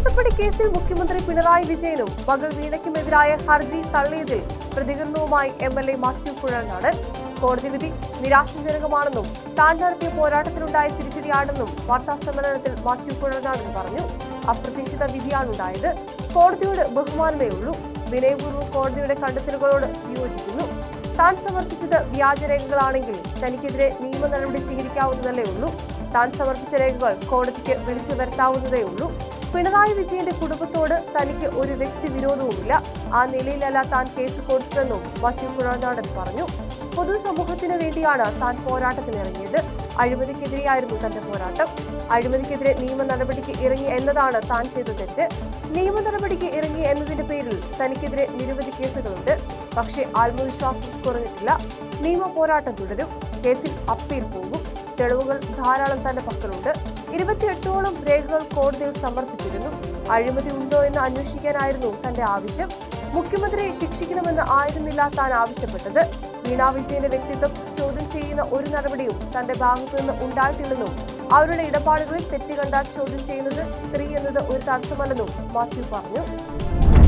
മാസപ്പടി കേസിൽ മുഖ്യമന്ത്രി പിണറായി വിജയനും മകൾ വീണയ്ക്കുമെതിരായ ഹർജി തള്ളിയതിൽ പ്രതികരണവുമായി M L A Mathew Kuzhalnadan കോടതി വിധി നിരാശാജനകമാണെന്നും താൻ നടത്തിയ പോരാട്ടത്തിലുണ്ടായ തിരിച്ചടിയാണെന്നും വാർത്താ സമ്മേളനത്തിൽ മാത്യു കുഴൽനാടൻ പറഞ്ഞു. അപ്രതീക്ഷിത വിധിയാണുണ്ടായത്. കോടതിയോട് ബഹുമാനമേ ഉള്ളൂ വിനയപൂർവം കോടതിയുടെ കണ്ടെത്തലുകളോട് വിയോജിക്കുന്നു താൻ സമർപ്പിച്ചത് വ്യാജരേഖകളാണെങ്കിൽ തനിക്കെതിരെ നിയമ നടപടി സ്വീകരിക്കാവുന്നതല്ലേ ഉള്ളൂ. താൻ സമർപ്പിച്ച രേഖകൾ കോടതിക്ക് വിളിച്ചു വരുത്താവുന്നതേ ഉള്ളൂ. പിണറായി വിജയന്റെ കുടുംബത്തോട് തനിക്ക് ഒരു വ്യക്തി വിരോധവുമില്ല. ആ നിലയിലല്ല താൻ കേസ് കൊടുത്തതെന്നും മാത്യു പുഴനാടൻ പറഞ്ഞു. പൊതുസമൂഹത്തിന് വേണ്ടിയാണ് താൻ പോരാട്ടത്തിനിറങ്ങിയത്. അഴിമതിക്കെതിരെയായിരുന്നു തന്റെ പോരാട്ടം. അഴിമതിക്കെതിരെ നിയമ നടപടിക്ക് ഇറങ്ങി എന്നതാണ് താൻ ചെയ്ത തെറ്റ്. നിയമ നടപടിക്ക് ഇറങ്ങി എന്നതിന്റെ പേരിൽ തനിക്കെതിരെ നിരവധി കേസുകളുണ്ട്. പക്ഷേ ആത്മവിശ്വാസം കുറഞ്ഞിട്ടില്ല. നിയമ പോരാട്ടം തുടരും. കേസിൽ അപ്പീൽ പോകും. തെളിവുകൾ ധാരാളം തന്റെ പക്കലുണ്ട്. ഇരുപത്തിയെട്ടോളം രേഖകൾ കോടതിയിൽ സമർപ്പിച്ചിരുന്നു. അഴിമതി ഉണ്ടോ എന്ന് അന്വേഷിക്കാനായിരുന്നു തന്റെ ആവശ്യം. മുഖ്യമന്ത്രിയെ ശിക്ഷിക്കണമെന്ന് ആയിരുന്നില്ല താൻ ആവശ്യപ്പെട്ടത്. വീണാ വിജയന്റെ വ്യക്തിത്വം ചോദ്യം ചെയ്യുന്ന ഒരു നടപടിയും തന്റെ ഭാഗത്തു നിന്ന് ഉണ്ടായിട്ടില്ലെന്നും അവരുടെ ഇടപാടുകളിൽ തെറ്റ് കണ്ടാൽ ചോദ്യം ചെയ്യുന്നത് സ്ത്രീ എന്നത് ഒരു തടസ്സമല്ലെന്നും മാത്യു പറഞ്ഞു.